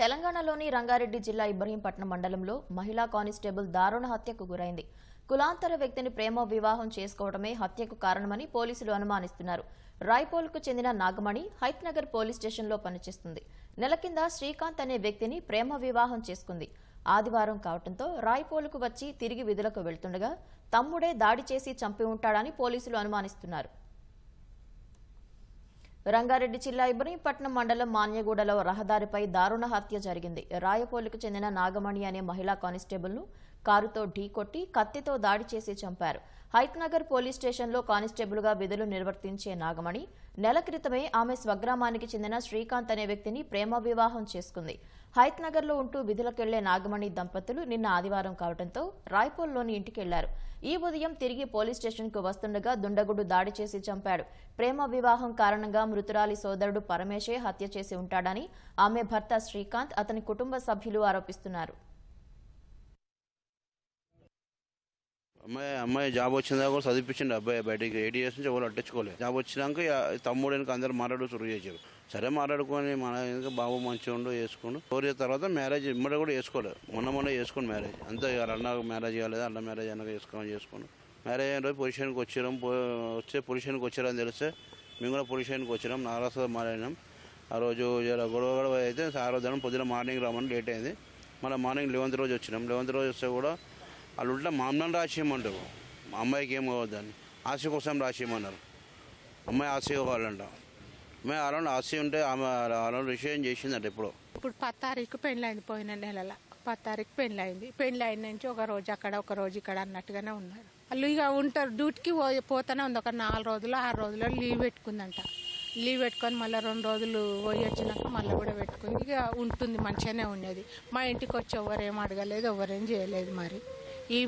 తెలంగాణలోని రంగారెడ్డి జిల్లా ఇబ్రహీంపట్నం మండలంలో మహిళా కానిస్టేబుల్ దారుణ హత్యకు గురైంది. కులాంతర వ్యక్తిని ప్రేమ వివాహం చేసుకోవడమే హత్యకు కారణమని పోలీసులు అనుమానిస్తున్నారు. రాయ్పోల్కు చెందిన నాగమణి హైత్నగర్ పోలీస్ స్టేషన్లో పనిచేస్తుంది. నెల కింద శ్రీకాంత్ అనే వ్యక్తిని ప్రేమ వివాహం చేసుకుంది. ఆదివారం కావడంతో రాయ్పోలుకు వచ్చి తిరిగి విధులకు వెళ్తుండగా తమ్ముడే దాడి చేసి చంపి ఉంటాడని పోలీసులు అనుమానిస్తున్నారు. రంగారెడ్డి జిల్లా ఇబ్రహీంపట్నం మండలం మాన్యగూడలో రహదారిపై దారుణ హత్య జరిగింది. రాయపోలికి చెందిన నాగమణి అనే మహిళా కానిస్టేబుల్ను కారుతో ఢీకొట్టి కత్తితో దాడి చేసి చంపారు. హైత్నగర్ పోలీస్ స్టేషన్లో కానిస్టేబుల్గా విధులు నిర్వర్తించే నాగమణి నెల క్రితమే ఆమె స్వగ్రామానికి చెందిన శ్రీకాంత్ అనే వ్యక్తిని ప్రేమ వివాహం చేసుకుంది. హైత్నగర్లో ఉంటూ విధులకెళ్ళే నాగమణి దంపతులు నిన్న ఆదివారం కావడంతో రాయ్పూర్లోని ఇంటికెళ్ళారు. ఈ ఉదయం తిరిగి పోలీస్ స్టేషన్కు వస్తుండగా దుండగుడు దాడి చేసి చంపాడు. ప్రేమ వివాహం కారణంగా మృతురాలి సోదరుడు పరమేశే హత్య చేసి ఉంటాడని ఆమె భర్త శ్రీకాంత్ అతని కుటుంబ సభ్యులు ఆరోపిస్తున్నారు. అమ్మాయి అమ్మాయి జాబ్ వచ్చిందా కూడా చదివించండి అబ్బాయి బయటకి. ఎయిట్ ఇయర్స్ నుంచి ఎవరు అట్టించుకోలేదు. జాబ్ వచ్చినాక తమ్ముడు వెనక అందరు మాట్లాడు చురు చేశారు. సరే మాట్లాడుకొని మన వెనక బాబు మంచిగా ఉండు చేసుకుండు ఫోర్ ఇయర్స్ తర్వాత మ్యారేజ్ ఇమ్మడి కూడా వేసుకోలేదు. మొన్న మొన్న చేసుకోండి మ్యారేజ్ అంతే అన్న మ్యారేజ్ కాలేదు అన్న మ్యారేజ్ అన్న చేసుకోమని చేసుకోండి మ్యారేజ్ అయిన రోజు పొజిషన్కి వచ్చాం వచ్చే పొజిషన్కి వచ్చారని తెలిస్తే మేము కూడా పొజిషన్కి వచ్చినాం. నారాస మారాడినాం ఆ రోజు గొడవ గొడవ అయితే ఆ రోజు దాని పొద్దున మార్నింగ్ రమ్మని లేట్ అయింది. మళ్ళీ మార్నింగ్ లెవెంత్ రోజు వచ్చినాం. లెవెంత్ రోజు వస్తే కూడా వాళ్ళు ఉంటే మామూలు రాసేయమంటారు. మా అమ్మాయికి ఏం కావద్దని ఆశ కోసం రాసేయమన్నారు. అమ్మాయి ఆశ కావాలంట. అమ్మాయి అలా ఆశ ఉంటే ఆమె అలా విషయం చేసిందంట ఇప్పుడు ఇప్పుడు పది తారీఖు పెళ్ళైంది పోయిన నెలల. పది తారీఖు పెళ్ళైంది పెళ్ళి అయిన నుంచి ఒక రోజు అక్కడ ఒక రోజు ఇక్కడ అన్నట్టుగానే ఉన్నారు. వాళ్ళు ఇక ఉంటారు. డ్యూటీకి పో- పోతూనే ఉంది. ఒక నాలుగు రోజులు ఆరు రోజులు లీవ్ పెట్టుకుందంట. లీవ్ పెట్టుకొని మళ్ళీ రెండు రోజులు పోయి వచ్చినాక మళ్ళీ కూడా పెట్టుకుంది. ఇక ఉంటుంది మంచిగానే ఉండేది మా ఇంటికి వచ్చి ఎవరేం అడగలేదు ఎవరేం చేయలేదు మరి. ఈ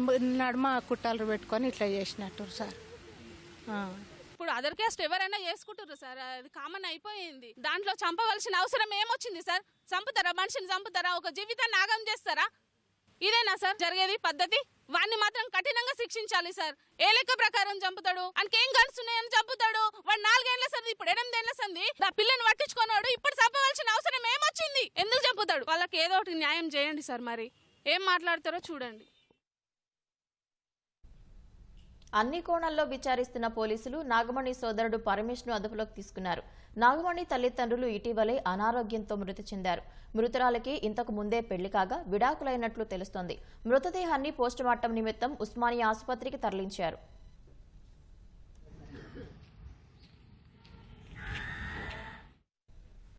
నడుమ కుట్టాలు పెట్టుకొని ఇట్లా చేసినట్టు సార్. ఇప్పుడు అదర్ క్యాస్ట్ ఎవరైనా చేసుకుంటారు సార్ అది కామన్ అయిపోయింది. దాంట్లో చంపవలసిన అవసరం ఏమొచ్చింది సార్? చంపుతారా? మనిషిని చంపుతారా? ఒక జీవితాన్ని ఆగం చేస్తారా? ఇదేనా సార్ జరిగేది పద్ధతి? వాడిని మాత్రం కఠినంగా శిక్షించాలి సార్. ఏ లెక్క ప్రకారం చంపుతాడు? ఏం గన్స్ ఉన్నాయని చంపుతాడు? వాడు నాలుగేళ్ళ సంది ఇప్పుడు ఎనిమిదేళ్ళ సంది ఆ పిల్లని పట్టించుకున్నాడు. ఇప్పుడు చంపవలసిన అవసరం ఏమొచ్చింది? ఎందుకు చంపుతాడు? వాళ్ళకి ఏదో ఒకటి న్యాయం చేయండి సార్ మరి. ఏం మాట్లాడతారో చూడండి. అన్ని కోణాల్లో విచారిస్తున్న పోలీసులు నాగమణి సోదరుడు పరమేష్ను అదుపులోకి తీసుకున్నారు. నాగమణి తల్లిదండ్రులు ఇటీవలే అనారోగ్యంతో మృతి చెందారు. మృతురాలకి ఇంతకు ముందే పెళ్ళి కాగా విడాకులైనట్లు తెలుస్తోంది. మృతదేహాన్ని పోస్టుమార్టం నిమిత్తం ఉస్మానియా ఆసుపత్రికి తరలించారు.